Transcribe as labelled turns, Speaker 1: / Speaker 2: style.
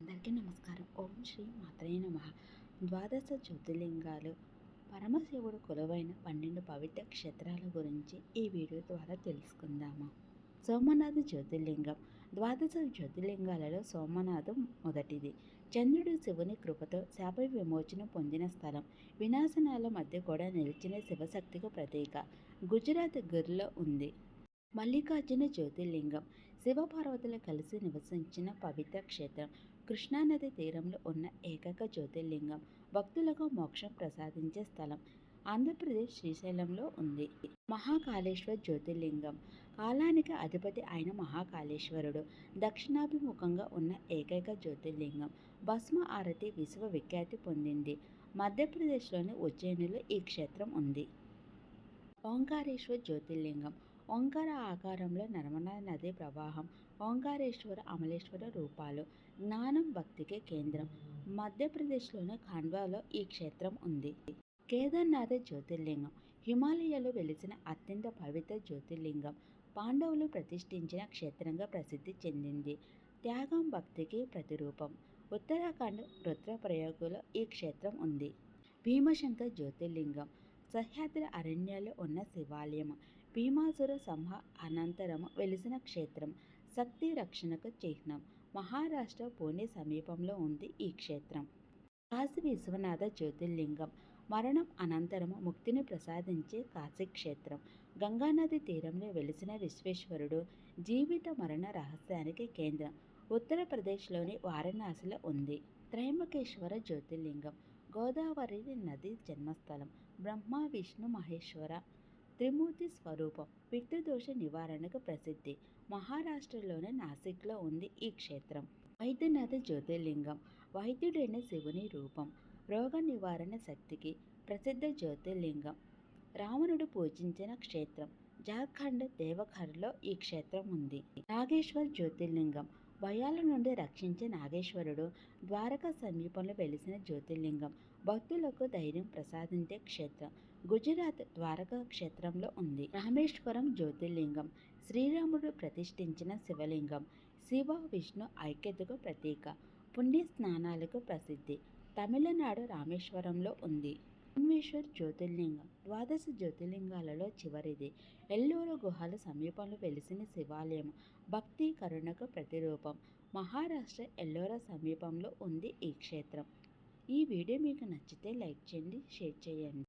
Speaker 1: అందరికీ నమస్కారం. ఓం శ్రీ మాత్రే నమ. ద్వాదశ జ్యోతిర్లింగాలు పరమశివుడు కొలువైన పన్నెండు పవిత్ర క్షేత్రాల గురించి ఈ వీడియో ద్వారా తెలుసుకుందాము? సోమనాథ జ్యోతిర్లింగం. ద్వాదశ జ్యోతిర్లింగాలలో సోమనాథం మొదటిది. చంద్రుడు శివుని కృపతో శాప విమోచన పొందిన స్థలం. వినాశనాల మధ్య కూడా నిలిచిన శివశక్తికి ప్రతీక. గుజరాత్ గిర్లో ఉంది. మల్లికార్జున జ్యోతిర్లింగం శివపార్వతులు కలిసి నివసించిన పవిత్ర క్షేత్రం కృష్ణానది తీరంలో ఉన్న ఏకైక జ్యోతిర్లింగం. భక్తులకు మోక్షం ప్రసాదించే స్థలం ఆంధ్రప్రదేశ్ శ్రీశైలంలో ఉంది. మహాకాళేశ్వర జ్యోతిర్లింగం. కాలానికి అధిపతి అయిన మహాకాళేశ్వరుడు. దక్షిణాభిముఖంగా ఉన్న ఏకైక జ్యోతిర్లింగం. భస్మ ఆరతి విశ్వవిఖ్యాతి పొందింది. మధ్యప్రదేశ్లోని ఉజ్జయినిలో ఈ క్షేత్రం ఉంది. ఓంకారేశ్వర జ్యోతిర్లింగం. ఓంకార ఆకారంలో నర్మదా నది ప్రవాహం ఓంకారేశ్వర అమలేశ్వర రూపాలు జ్ఞానం భక్తికి కేంద్రం. మధ్యప్రదేశ్లోని ఖాండ్వాలో ఈ క్షేత్రం ఉంది. కేదార్నాథ జ్యోతిర్లింగం హిమాలయాలు వెలిసిన అత్యంత పవిత్ర జ్యోతిర్లింగం పాండవులు ప్రతిష్ఠించిన క్షేత్రంగా ప్రసిద్ధి చెందింది. త్యాగం భక్తికి ప్రతిరూపం ఉత్తరాఖండ్ రుద్రప్రయోగులో ఈ క్షేత్రం ఉంది. భీమశంకర్ జ్యోతిర్లింగం సహ్యాద్రి అరణ్యాలు ఉన్న శివాలయం భీమాసుర సంహ అనంతరం వెలిసిన క్షేత్రం. శక్తి రక్షణకు చిహ్నం. మహారాష్ట్ర పూణే సమీపంలో ఉంది ఈ క్షేత్రం. కాశీ విశ్వనాథ జ్యోతిర్లింగం. మరణం అనంతరం ముక్తిని ప్రసాదించే కాశీ క్షేత్రం. గంగానది తీరంలో వెలిసిన విశ్వేశ్వరుడు జీవిత మరణ రహస్యానికి కేంద్రం. ఉత్తరప్రదేశ్లోని వారణాసిలో ఉంది. త్రయంబకేశ్వర జ్యోతిర్లింగం. గోదావరి నది జన్మస్థలం. బ్రహ్మ విష్ణు మహేశ్వర త్రిమూర్తి స్వరూపం పితృదోష నివారణకు ప్రసిద్ధి. మహారాష్ట్రలోని నాసిక్లో ఉంది ఈ క్షేత్రం. వైద్యనాథ జ్యోతిర్లింగం వైద్యుడైన శివుని రూపం రోగ నివారణ శక్తికి ప్రసిద్ధ జ్యోతిర్లింగం. రావణుడు పూజించిన క్షేత్రం జార్ఖండ్ దేవఘర్లో ఈ క్షేత్రం ఉంది. నాగేశ్వర్ జ్యోతిర్లింగం భయాల నుండి రక్షించే నాగేశ్వరుడు ద్వారకా సమీపంలో వెలిసిన జ్యోతిర్లింగం. భక్తులకు ధైర్యం ప్రసాదించే క్షేత్రం. గుజరాత్ ద్వారకా క్షేత్రంలో ఉంది. రామేశ్వరం జ్యోతిర్లింగం. శ్రీరాముడు ప్రతిష్ఠించిన శివలింగం. శివ విష్ణు ఐక్యతకు ప్రతీక. పుణ్య స్నానాలకు ప్రసిద్ధి. తమిళనాడు రామేశ్వరంలో ఉంది. భువనేశ్వర్ జ్యోతిర్లింగం. ద్వాదశ జ్యోతిర్లింగాలలో చివరిది. ఎల్లూరు గుహల సమీపంలో వెలిసిన శివాలయం. భక్తి కరుణకు ప్రతిరూపం. మహారాష్ట్ర ఎల్లోర సమీపంలో ఉంది ఈ క్షేత్రం. ఈ వీడియో మీకు నచ్చితే లైక్ చేయండి షేర్ చేయండి.